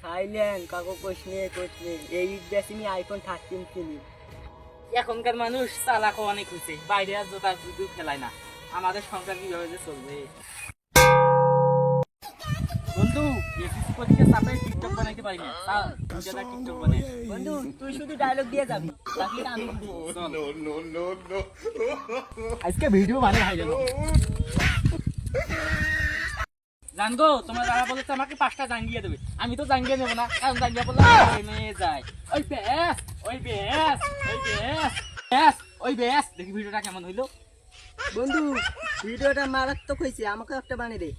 Silent কাকু কোশ নিয়ে কোশ নিয়ে এই ঈদ আমি আইফোন থার্টিন কিনি। এখনকার মানুষ চালাকও অনেক হয়েছে বাইরে আর জোতা শুধু ফেলায় না। আমাদের সংসার কীভাবে যে চলবে? বন্ধু এসএসসি পরীক্ষা চাপে টিকটক বানাইতে পারি না। তুই যেটা টিকটক বানাই। বন্ধু তুই শুধু ডায়লগ দিয়ে যাবি। বাকি আমি দিব। আজকে ভিডিও মানে ভাই জানগো তোমরা যারা বলেছে আমাকে পাঁচটা জাঙ্গিয়ে দেবে। আমি তো জাঙ্গিয়ে নেব না কারণ জাঙ্গিয়ে বললে মেয়ে যায়। ওই ব্যাস ওই ব্যাস ওই ব্যাস ব্যাস ওই ব্যাস। দেখি ভিডিওটা কেমন হইল। বন্ধু ভিডিওটা মারাত্মক হয়েছে আমাকে একটা বানিয়ে দে।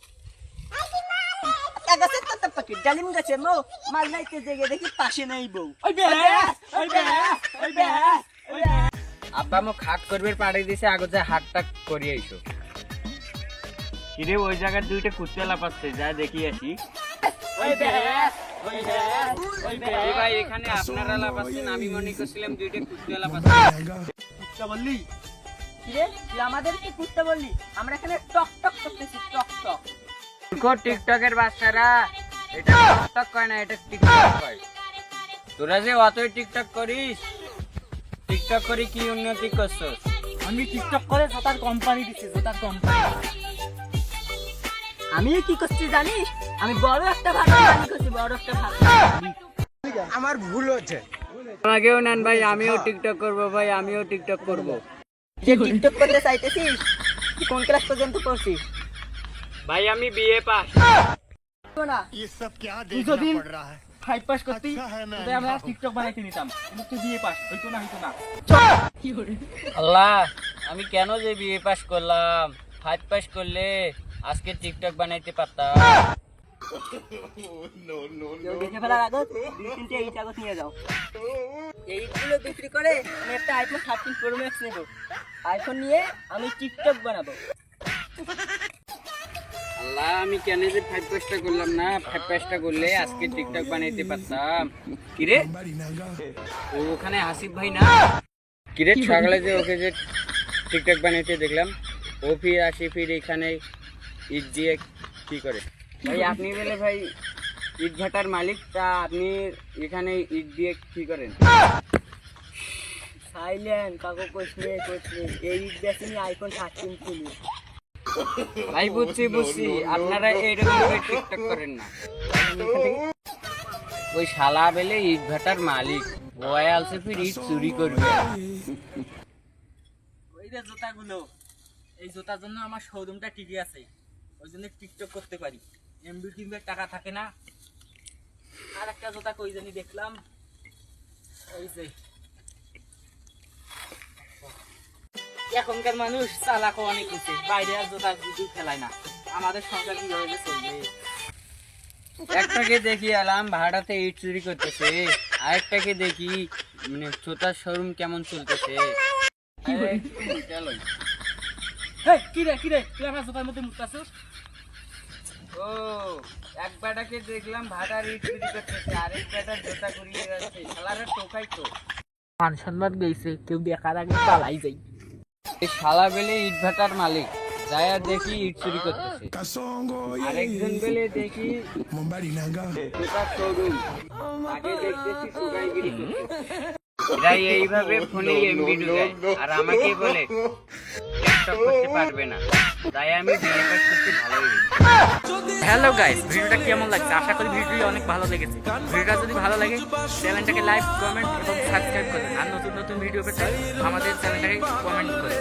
পাখি ডালিম গাছে মো মাল নাইতে জেগে দেখি পাশে নেই বউ। ওই ব্যাস ওই ব্যাস ওই ব্যাস আব্বা মোক হাট করবে পাড়ি দিছে আগে যে হাটটা করিয়ে আইসো। কিরে ওই জায়গার দুইটা কুত্তে লাপাচ্ছে যা দেখি আসি ওই ব্যাস ওই ব্যাস ওই এই ব্যাস ভাই এখানে আপনারা লাপাচ্ছেন আমি মনে করছিলাম দুইটা কুত্তে লাপাচ্ছে বললি? বললি? আমরা এখানে টক টক করতেছি টক টক। দেখো টিকটকের বাচ্চারা এটা কয় না এটা টিকটক কয়। তোরা যে অতই টিকটক করিস টিকটক করে কি উন্নতি করছস? আমি টিকটক করে জোতার কোম্পানি দিচ্ছি জোতার কোম্পানি আমি কি করছি জানিস আমি বড় একটা ভাষা জানি করছি বড় একটা ভাষা আমাকেও নেন ভাই আমিও টিকটক করব ভাই আমিও টিকটক করব যে টিকটক করতে চাইতেছিস তুই কোন ক্লাস পর্যন্ত পড়ছিস ভাই আমি বিএ পাস না ये सब क्या তুই देखना যদি पड़ रहा है ফাইভ পাস করতি আচ্ছা, হ্যাঁ, ম্যাম। তাহলে আমরা টিকটক বানাইতে নিতাম কিন্তু তুই বিয়ে পাস হইতো না হইতো না আল্লাহ আমি কেন যে বিএ পাস করলাম ফাইভ পাস করলে আজকে টিকটক বানাইতে পারতাম। কেউ দেখে ফেলার আগে দুই তিনটে এই কাগজ নিয়ে যাও। এইগুলো বিক্রি করে আমি একটা আইফোন থার্টিন প্রো ম্যাক্স নেব। আইফোন নিয়ে আমি টিকটক বানাবো। আল্লাহ আমি কেন যে ফাইভ পাসটা করলাম না? ফাইভ পাসটা করলে আজকে টিকটক বানাইতে পারতাম। কিরে? ও ওখানে আসিফ ভাই না? কিরে সকালে যে ওকে যে টিকটক বানাইতে দেখলাম। ও ফির আসি ফির এখানে ইট দিয়ে কি করে? ভাই আপনি বলে ভাই ইট ভাটার মালিক তা আপনি এখানে ইট দিয়ে কি করেন? সাইলেন্ট কাকু কোশ নিয়ে কোশ নিয়ে এই ঈদ আইফোন থার্টিন কিনি ভাই বুঝছি বুঝছি আপনারা এইরকম করে টিকটক করেন না। ওই শালা বেলে ইট ভাটার মালিক ওয়াই আলসে ফির ইট চুরি করবে। ওই যে জুতাগুলো এই জুতার জন্য আমার শোরুমটা টিকে আছে। ওই জন্য টিকটক করতে পারি। এমবি টিমের টাকা থাকে না। আর একটা জুতা কই জানি দেখলাম। ওই যে। এখনকার মানুষ চালাকও অনেক হয়েছে বাইরে আর জোতা শুধু খেলায় না আমাদের সংসার কীভাবে চলবে? একটাকে দেখি এলাম ভাড়াতে ইট চুরি করতেছে। আরেকটাকে দেখি মানে জুতার শোরুম কেমন চলতেছে। চলো। হেই, কি রে কি রে? তুই আমার জুতার মধ্যে মুখতাছিস ও এক বেটাকে দেখলাম করতেছে আরেক জুতা ঘুরিয়ে যাচ্ছে। শালারা টোকাই তো। মান সম্মান গেছে কেউ দেখার আগে পালাই যাই। এই শালা বেলে ইট ভাটার মালিক যাই আর দেখি ইট চুরি করতেছে। আরেকজন বেলে দেখি Mombari Nanga. জুতার শোরুম। আগে দেখতেছি চুরাইগিরি করতেছে। এরা এইভাবে ফোনে এমবি ঢুকায় আর আমাকে বলে করতে পারবে না। তাই আমি করতে হ্যালো গাইস ভিডিওটা কেমন লাগছে? আশা করি ভিডিওটি অনেক ভালো লেগেছে। ভিডিওটা যদি ভালো লাগে, চ্যানেলটাকে লাইক কমেন্ট এবং সাবস্ক্রাইব করে আর নতুন নতুন ভিডিও পেতে আমাদের চ্যানেলটাকে কমেন্ট করে